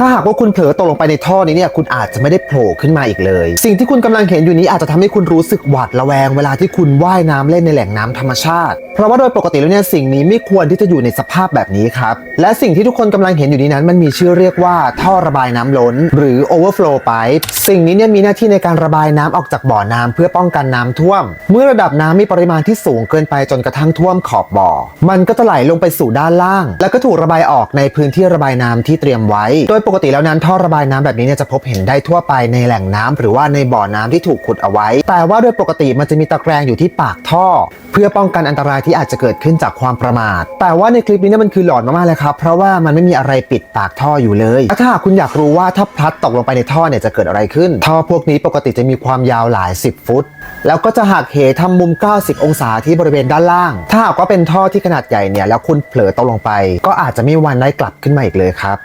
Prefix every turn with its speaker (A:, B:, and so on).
A: ถ้าหากว่าคุณเผลอตกลงไปในท่อนี้เนี่ยคุณอาจจะไม่ได้โผล่ขึ้นมาอีกเลย สิ่งที่คุณกำลังเห็นอยู่นี้อาจจะทำให้คุณรู้สึกหวาดระแวงเวลาที่คุณว่ายน้ำเล่นในแหล่งน้ำธรรมชาติ เพราะว่าโดยปกติแล้วเนี่ยสิ่งนี้ไม่ควรที่จะอยู่ในสภาพแบบนี้ครับ และสิ่งที่ทุกคนกำลังเห็นอยู่นี้นั้น มันมีชื่อเรียกว่าท่อระบายน้ำล้น หรือ overflow pipe สิ่งนี้เนี่ยมีหน้าที่ในการระบายน้ำออกจากบ่อน้ำเพื่อป้องกันน้ำท่วม เมื่อระดับน้ำมีปริมาณที่สูงเกินไปจนกระทั่งท่วมขอบบ่อ มันก็จะไหลลงไปสู่ด้านล่าง แล้วก็ถูกระบายออกในพื้นที่ระบายน้ำที่เตรียมไว้ โดยปกติแล้วนั้นท่อระบายน้ำแบบนี้เนี่ยจะพบเห็นได้ทั่วไปในแหล่งน้ำหรือว่าในบ่อน้ำที่ถูกขุดเอาไว้ แต่ว่าโดยปกติมันจะมีตะแกรงอยู่ที่ปากท่อ เพื่อป้องกันอันตรายที่อาจจะเกิดขึ้นจากความประมาท แต่ว่าในคลิปนี้เนี่ยมันคือหลอนมากๆเลยครับ เพราะว่ามันไม่มีอะไรปิดปากท่ออยู่เลยถ้าหากคุณอยากรู้ว่าถ้าพลัดตกลงไปในท่อเนี่ยจะเกิดอะไรขึ้น ท่อพวกนี้ปกติจะมีความยาวหลาย 10 ฟุต แล้วก็จะหักเหทำมุม 90 องศาที่บริเวณด้านล่าง ถ้าหากว่าเป็นท่อที่ขนาดใหญ่เนี่ยแล้วคุณเผลอตกลงไป ก็อาจจะไม่วันได้กลับขึ้นมาอีกเลยครับ